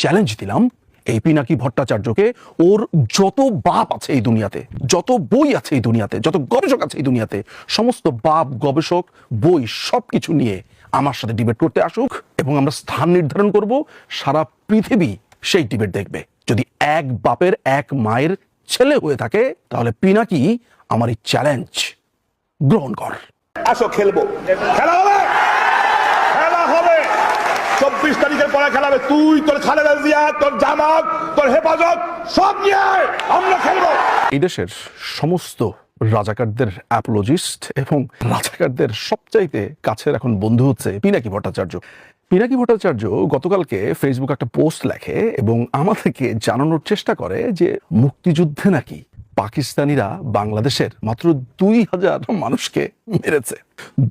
Challenge দিলাম এই পিনাকি ভট্টাচার্যকে। ওর যত বাপ আছে এই দুনিয়াতে, যত বই আছে এই দুনিয়াতে, যত গবেষক আছে এই দুনিয়াতে, সমস্ত বাপ, গবেষক, বই সব কিছু নিয়ে আমার সাথে ডিবেট করতে আসুক এবং আমরা স্থান নির্ধারণ করব, সারা পৃথিবী সেই ডিবেট দেখবে। যদি এক বাপের, এক মায়ের ছেলে হয়ে থাকে, তাহলে পিনাকি আমার এই চ্যালেঞ্জ গ্রহণ কর। আসো খেলব। খেলা হবে? চব্বিশ তারিখের পরে খেলা হবে তুই, তোর খালেদা জিয়া, তোর জামাত, তোর হেফাজত, সব নিয়ে আমরা খেলব। এই দেশের সমস্ত রাজাকারদের অ্যাপোলজিস্ট এবং রাজাকারদের সবচাইতে কাছের এখন বন্ধু হচ্ছে পিনাকি ভট্টাচার্য। পিনাকি ভট্টাচার্য গতকালকে ফেসবুক একটা পোস্ট লেখে এবং আমাদেরকে জানানোর চেষ্টা করে যে মুক্তিযুদ্ধে নাকি পাকিস্তানিরা বাংলাদেশের মাত্র দুই হাজার মানুষকে মেরেছে।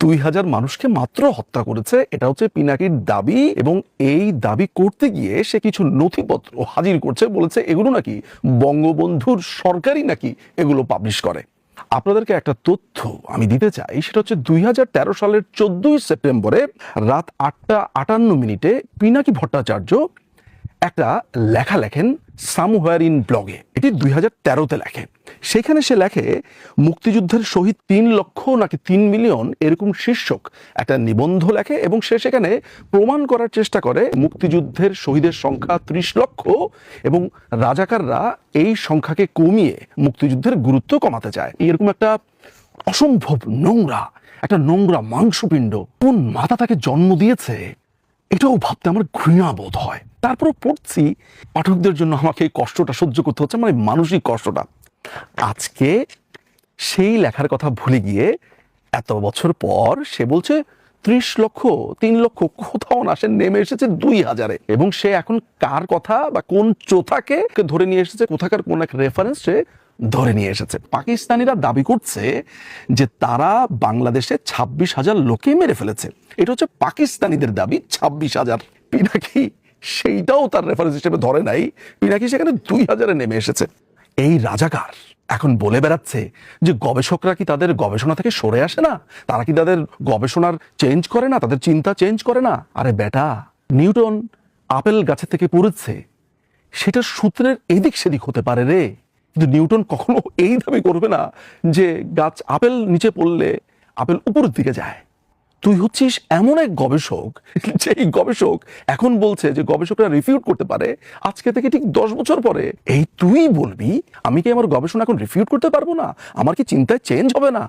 দুই হাজার মানুষকে মাত্র হত্যা করেছে, এটা হচ্ছে পিনাকির দাবি এবং এই দাবি করতে গিয়ে সে কিছু নথিপত্র হাজির করছে বলেছে, এগুলো নাকি বঙ্গবন্ধুর সরকারই নাকি এগুলো পাবলিশ করে। আপনাদেরকে একটা তথ্য আমি দিতে চাই, সেটা হচ্ছে দুই হাজার তেরো সালের চোদ্দই সেপ্টেম্বরে রাত আটটা আটান্ন মিনিটে পিনাকি ভট্টাচার্য একটা লেখা লেখেন সামহোয়ার ইন ব্লগে। এটি দুই হাজার তেরোতে লেখে। সেখানে সে লেখে, মুক্তিযুদ্ধের শহীদ তিন লক্ষ নাকি তিন মিলিয়ন এরকম শীর্ষক একটা নিবন্ধ লেখে এবং সে সেখানে প্রমাণ করার চেষ্টা করে, মুক্তিযুদ্ধের শহীদের সংখ্যা ত্রিশ লক্ষ এবং রাজাকাররা এই সংখ্যাকে কমিয়ে মুক্তিযুদ্ধের গুরুত্ব কমাতে চায়। এরকম একটা অসম্ভব নোংরা, একটা নোংরা মাংসপিণ্ড। কোন মাথা তাকে জন্ম দিয়েছে? এটাও ভাবতে আমার ঘৃণা বোধ হয়। তারপর পড়ছি, পাঠকদের জন্য আমাকে এই কষ্টটা সহ্য করতে হচ্ছে মানে মানসিক কষ্টটা। আজকে সেই লেখার কথা ভুলে গিয়ে এত বছর পর সে বলছে, ত্রিশ লক্ষ, তিন লক্ষ, কোথাও না, সে নেমে এসেছে দুই হাজারে। এবং সে এখন কার কথা বা কোন চোথাকে ধরে নিয়ে এসেছে, কোথাকার কোন এক রেফারেন্স সে ধরে নিয়ে এসেছে। পাকিস্তানিরা দাবি করছে যে তারা বাংলাদেশে ছাব্বিশ হাজার লোকে মেরে ফেলেছে। এটা হচ্ছে পাকিস্তানিদের দাবি, ছাব্বিশ হাজার। পিনাকি সেইটাও তার রেফারেন্স হিসেবে ধরে নাই। পিনাকি সেখানে দুই হাজারে নেমে এসেছে। এই রাজাকার এখন বলে বেড়াচ্ছে যে গবেষকরা কি তাদের গবেষণা থেকে সরে আসে না? তারা কি তাদের গবেষণার চেঞ্জ করে না? তাদের চিন্তা চেঞ্জ করে না? আরে বেটা, নিউটন আপেল গাছে থেকে পড়েছে। সেটা সূত্রের এদিক সেদিক হতে পারে রে। কিন্তু নিউটন কখনো এই দাবি করবে না যে গাছ আপেল নিচে পড়লে আপেল উপরের দিকে যায়। তুই হচ্ছিস এমন এক গবেষক যে এই গবেষক এখন বলছে যে গবেষকরা রিফিউট করতে পারে, আজকে থেকে ঠিক দশ বছর পরে। এই তুই বলবি, আমি কি আমার গবেষণা এখন রিফিউট করতে পারব না? আমার কি চিন্তায় চেঞ্জ হবে না?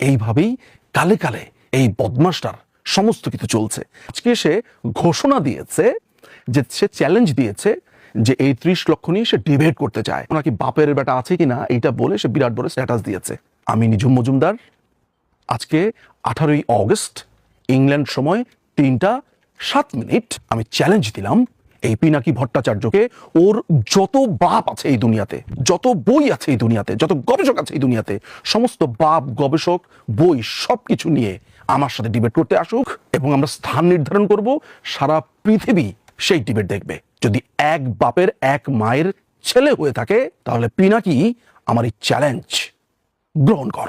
এইভাবেই কালে কালে এই বদমাসটার সমস্ত কিছু চলছে। আজকে সে ঘোষণা দিয়েছে যে, সে চ্যালেঞ্জ দিয়েছে যে এই ত্রিশ লক্ষ নিয়ে সে ডিবেট করতে চায়। ওনাকে বাপের বেটা আছে কিনা এইটা বলে সে বিরাট বড় স্ট্যাটাস দিয়েছে। আমি নিজুম মজুমদার, আজকে আঠারোই অগস্ট, ইংল্যান্ড সময় তিনটা সাত মিনিট। আমি চ্যালেঞ্জ দিলাম এই পিনাকি ভট্টাচার্যকে, ওর যত বাপ আছে এই দুনিয়াতে, যত বই আছে এই দুনিয়াতে, যত গবেষক আছে এই দুনিয়াতে, সমস্ত বাপ, গবেষক, বই সব কিছু নিয়ে আমার সাথে ডিবেট করতে আসুক এবং আমরা স্থান নির্ধারণ করব, সারা পৃথিবী সেই ডিবেট দেখবে। যদি এক বাপের এক মায়ের ছেলে হয়ে থাকে, তাহলে পিনাকি আমার এই চ্যালেঞ্জ গ্রহণ কর।